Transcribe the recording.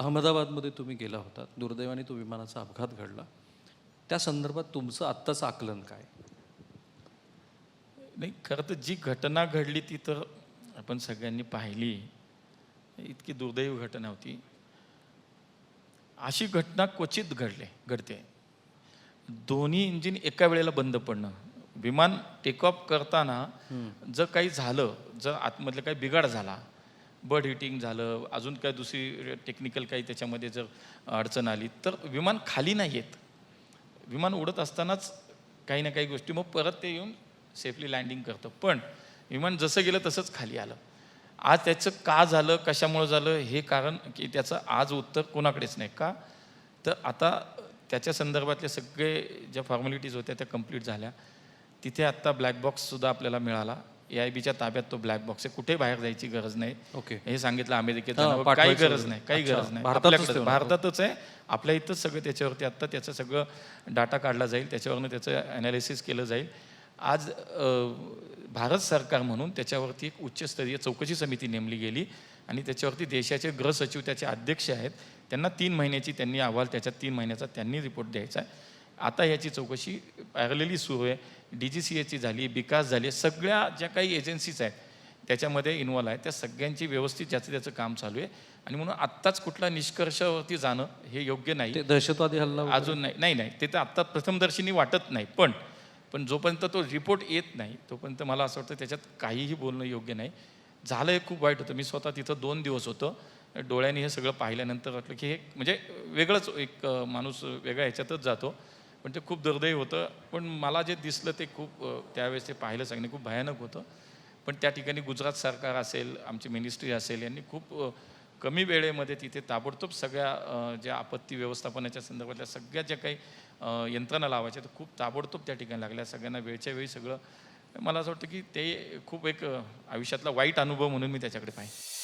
अहमदाबादमध्ये तुम्ही गेला होता दुर्दैवाने तो विमानाचा अपघात घडला. त्या संदर्भात तुमचं आत्ताचं आकलन काय? नाही खरं तर जी घटना घडली ती तर आपण सगळ्यांनी पाहिली. इतकी दुर्दैवी घटना होती. अशी घटना क्वचित घडले घडते. दोन्ही इंजिन एका वेळेला बंद पडणं. विमान टेक ऑफ करताना जर काही झालं जर आतमधलं काही बिघाड झाला बर्ड हिटिंग झालं अजून काय दुसरी टेक्निकल काही त्याच्यामध्ये जर अडचण आली तर विमान खाली नाही येत. विमान उडत असतानाच काही ना काही गोष्टी मग परत ते येऊन सेफली लँडिंग करतं. पण विमान जसं गेलं तसंच खाली आलं. आज त्याचं का झालं कशामुळं झालं हे कारण की त्याचं आज उत्तर कोणाकडेच नाही. का? तर आता त्याच्या संदर्भातले सगळे ज्या फॉर्मॅलिटीज होत्या त्या कंप्लीट झाल्या. तिथे आत्ता ब्लॅक बॉक्ससुद्धा आपल्याला मिळाला. ए आय बीच्या ताब्यात तो ब्लॅक बॉक्स आहे. कुठे बाहेर जायची गरज नाही. ओके हे सांगितलं अमेरिकेत काही गरज. नाही काही गरज नाही. भारतातच आपल्याकडे ठेवणार. भारतातच आहे. आपल्या इथंच सगळं त्याच्यावरती आत्ता त्याचं सगळं डाटा काढला जाईल. त्याच्यावरनं त्याचं ॲनालिसिस केलं जाईल. आज भारत सरकार म्हणून त्याच्यावरती एक उच्चस्तरीय चौकशी समिती नेमली गेली आणि त्याच्यावरती देशाचे गृह सचिव त्याचे अध्यक्ष आहेत. त्यांना तीन महिन्याची त्यांनी अहवाल त्याच्यात तीन महिन्याचा त्यांनी रिपोर्ट द्यायचा आहे. आता याची चौकशी पॅरलेली सुरू आहे. डी जी सी एची झाली विकास झाली सगळ्या ज्या काही एजन्सीज आहेत त्याच्यामध्ये इन्वॉल्व आहे. त्या सगळ्यांची व्यवस्थित ज्याचं त्याचं काम चालू आहे. आणि म्हणून आत्ताच कुठला निष्कर्षावरती जाणं हे योग्य नाही. ते दहशतवादी हल्ला? अजून नाही नाही नाही. ते तर आत्ता प्रथमदर्शनी वाटत नाही. पण पण जोपर्यंत तो रिपोर्ट येत नाही तोपर्यंत मला असं वाटतं त्याच्यात काहीही बोलणं योग्य नाही. झालं हे खूप वाईट होतं. मी स्वतः तिथं दोन दिवस होतो. डोळ्यांनी हे सगळं पाहिल्यानंतर वाटलं की हे म्हणजे वेगळंच एक माणूस वेगळ्या ह्याच्यातच जातो. पण ते खूप दुर्दैव होतं. पण मला जे दिसलं ते खूप त्यावेळेस ते पाहिलं सांगणे खूप भयानक होतं. पण त्या ठिकाणी गुजरात सरकार असेल आमची मिनिस्ट्री असेल यांनी खूप कमी वेळेमध्ये तिथे ताबडतोब सगळ्या ज्या आपत्ती व्यवस्थापनाच्या संदर्भातल्या सगळ्या ज्या काही यंत्रणा लावायच्या तर खूप ताबडतोब त्या ठिकाणी लागल्या. सगळ्यांना वेळच्या वेळी सगळं मला असं वाटतं की ते खूप एक आयुष्यातला वाईट अनुभव म्हणून मी त्याच्याकडे पाहिजे